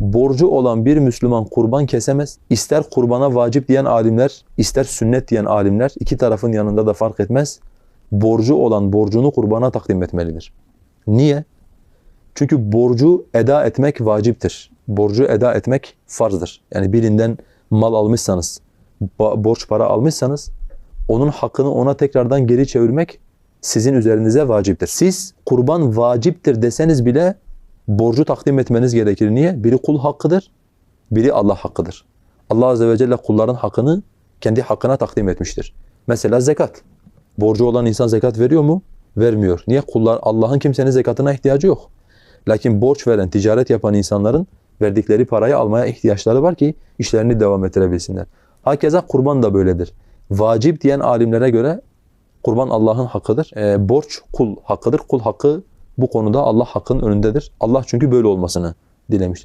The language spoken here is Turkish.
borcu olan bir Müslüman kurban kesemez. İster kurbana vacip diyen alimler, ister sünnet diyen alimler iki tarafın yanında da fark etmez. Borcu olan borcunu kurbana takdim etmelidir. Niye? Çünkü borcu eda etmek vaciptir. Borcu eda etmek farzdır. Yani birinden mal almışsanız, borç para almışsanız onun hakkını ona tekrardan geri çevirmek sizin üzerinize vaciptir. Siz kurban vaciptir deseniz bile borcu takdim etmeniz gerekir. Niye? Biri kul hakkıdır, biri Allah hakkıdır. Allah Azze ve Celle kulların hakkını kendi hakkına takdim etmiştir. Mesela zekat. Borcu olan insan zekat veriyor mu? Vermiyor. Niye? Kullar Allah'ın kimsenin zekatına ihtiyacı yok. Lakin borç veren, ticaret yapan insanların verdikleri parayı almaya ihtiyaçları var ki işlerini devam ettirebilsinler. Hakeza kurban da böyledir. Vacip diyen alimlere göre kurban Allah'ın hakkıdır. Ee, borç kul hakkıdır. Kul hakkı bu konuda Allah hakkın önündedir. Allah çünkü böyle olmasını dilemiştir.